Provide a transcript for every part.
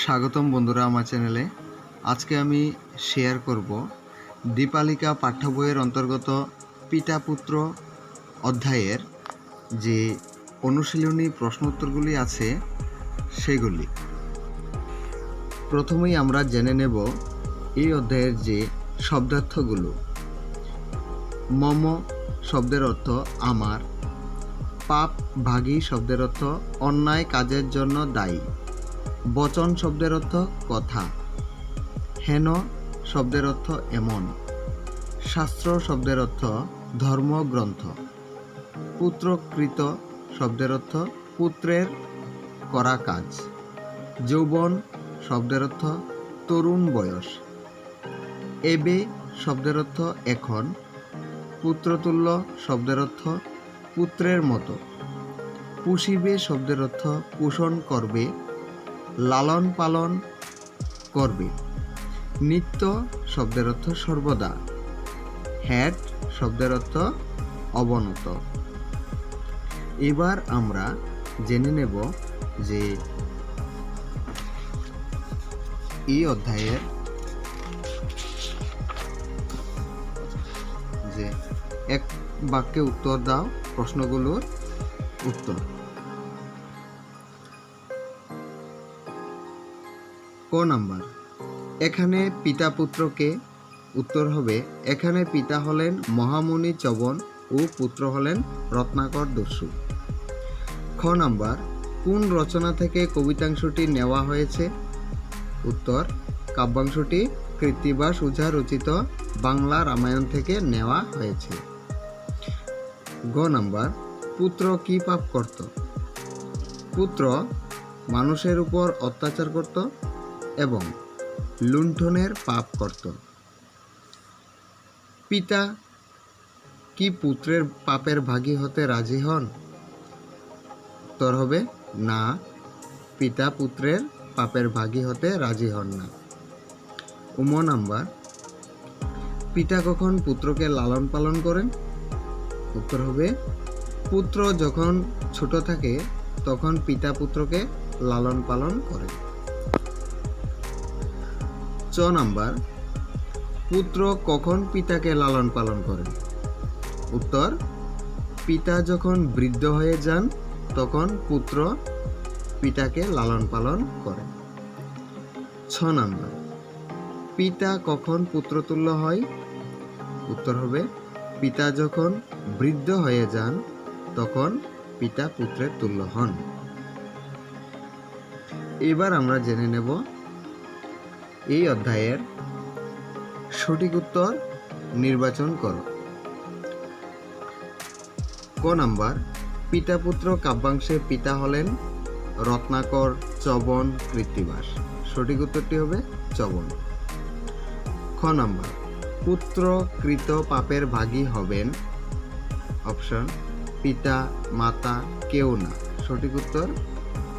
স্বাগতম বন্ধুরা আমার চ্যানেলে আজকে আমি শেয়ার করব দীপালিকা পাঠ্য বইয়ের অন্তর্গত পিতা পুত্র অধ্যায়ের যে অনুশীলনী প্রশ্নোত্তরগুলি আছে, সেগুলি। প্রথমেই আমরা জেনে নেব এই অধ্যায়ের যে শব্দার্থগুলো। মম শব্দের অর্থ আমার, পাপ ভাগী শব্দের অর্থ অন্যায় কাজের জন্য দায়ী। বচন শব্দের অর্থ কথা। হেন শব্দের অর্থ এমন। শাস্ত্র শব্দের অর্থ ধর্মগ্রন্থ। পুত্রকৃত শব্দের অর্থ পুত্রের করা কাজ। যৌবন শব্দের অর্থ তরুণ বয়স। এবে শব্দের অর্থ এখন। পুত্রতুল্য শব্দের অর্থ পুত্রের মতো। পুষিবে শব্দের অর্থ পোষণ করবে। লালন পালন করবে। নিত্য শব্দের অর্থ সর্বদা। হ্যাট শব্দের অর্থ অবনত। এবার আমরা জেনে নেব যে এই অধ্যায়ের যে এক বাক্যে উত্তর দাও, প্রশ্নগুলোর উত্তর। ক নাম্বার? এখানে পিতা পুত্রকে উত্তর হবে, এখানে পিতা হলেন মহামুনি চবন ও পুত্র হলেন রত্নাকর দস্যু। খ নাম্বার, কোন রচনা থেকে কবিতাংশটি নেওয়া হয়েছে? উত্তর, কাব্যাংশটি কৃত্তিবাস ওঝা রচিত বাংলা রামায়ণ থেকে নেওয়া হয়েছে। গ নাম্বার, পুত্র কি পাপ করত? পুত্র মানুষের উপর অত্যাচার করত এবং লুণ্ঠনের পাপ করত। পিতা কি পুত্রের পাপের ভাগী হতে রাজি হন? উত্তর হবে, না, পিতা পুত্রের পাপের ভাগী হতে রাজি হন না। উম নাম্বার, পিতা কখন পুত্রকে লালন পালন করেন? উত্তর হবে, পুত্র যখন ছোট থাকে, তখন পিতা পুত্রকে লালন পালন করেন। চ নাম্বার, পুত্র কখন পিতাকে লালন পালন করেন? উত্তর, পিতা যখন বৃদ্ধ হয়ে যান, তখন পুত্র পিতাকে লালন পালন করেন। ছ নাম্বার, পিতা কখন পুত্রতুল্য হয়? উত্তর হবে, পিতা যখন বৃদ্ধ হয়ে যান, তখন পিতা পুত্রের তুল্য হন। এবার আমরা জেনে নেব এই অধ্যায়ের সঠিক উত্তর নির্বাচন করো। ক নাম্বার পিতা পুত্র কাব্যাংশে পিতা হলেন রত্নাকর চবন কৃত্তিবাস। সঠিক উত্তরটি হবে চবন। খ নাম্বার, পুত্র কৃত পাপের ভাগী হবেন। অপশন, পিতা, মাতা কেউ না। সঠিক উত্তর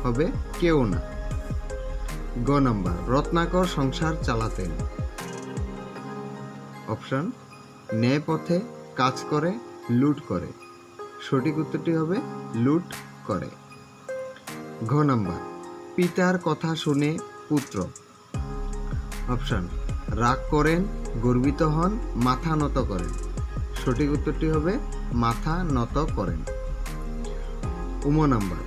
হবে কেউ না। গ নাম্বার, রত্নাকর সংসার চালাতেন। অপশন, ন্যায় পথে কাজ করে, লুট করে। সঠিক উত্তরটি হবে, লুট করে। ঘ নাম্বার, পিতার কথা শুনে পুত্র। অপশন, রাগ করেন, গর্বিত হন, মাথা নত করেন। সঠিক উত্তরটি হবে, মাথা নত করেন। উম নাম্বার,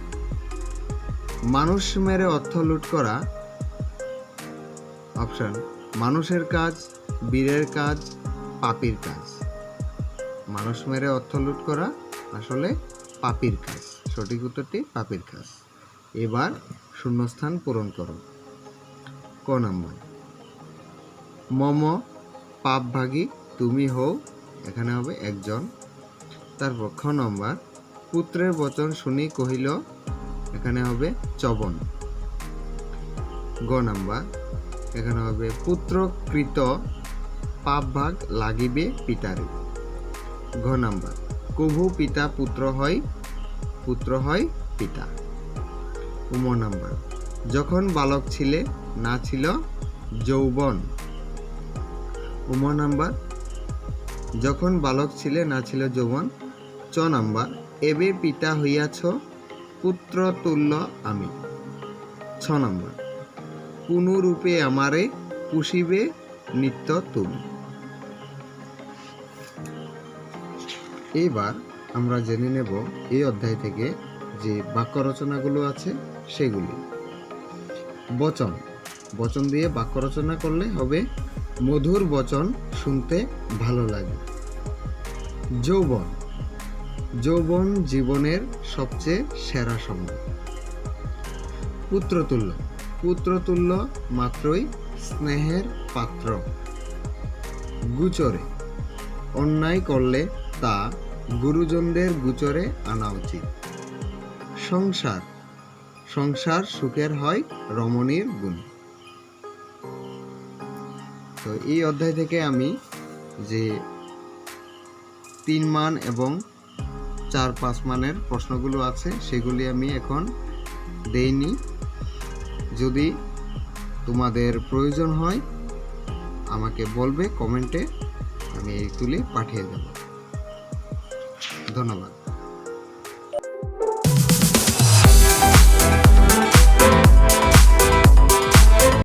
মানুষ মেরে অর্থ লুট করা অপশন মানুষের কাজ, বীরের কাজ, পাপির কাজ। মানুষ মেরে অর্থ লুট করা আসলে পাপির কাজ। সঠিক উত্তরটি পাপির কাজ। এবার শূন্যস্থান পূরণ করো। ক নাম্বার। মম পাপভাগী তুমি হও, এখানে হবে একজন। তারপর খ নম্বর। পুত্রের বচন শুনি কহিল, এখানে হবে চবন। গ নাম্বার। এখানে হবে, পুত্রকৃত পাপ ভাগ লাগিবে পিতারে। ঘ নাম্বার, কভু পিতা পুত্র হয় পুত্র হয় পিতা। উম নাম্বার, যখন বালক ছিলে, না ছিল যৌবন। উম নাম্বার, যখন বালক ছিলে, না ছিল যৌবন। চ নাম্বার, এবে পিতা হইয়াছ পুত্র তুল্য আমি। ছ নম্বর পুনরূপে আমারে পুষিবে নিত্য তুমি। এবার আমরা জেনে নেব এই অধ্যায় থেকে যে বাক্য রচনাগুলো আছে, সেগুলি। বচন। বচন দিয়ে বাক্য রচনা করলে হবে, মধুর বচন শুনতে ভালো লাগে। যৌবন। যৌবন জীবনের সবচেয়ে সেরা সময়। পুত্রতুল্য। পুত্রতুল্য মাত্রই স্নেহের পাত্র। গুচরে। অন্যায় করলে তা গুরুজনদের গুচরে আনা উচিত। সংসার। সংসার সুখের হয় রমণীর গুণ। তো এই অধ্যায় থেকে আমি যে তিন মান এবং চার পাঁচ মানের প্রশ্নগুলো আছে, সেগুলি আমি এখন দেইনি। যদি তোমাদের প্রয়োজন হয় আমাকে বলবে কমেন্টে আমি তুলে পাঠিয়ে দেব। ধন্যবাদ।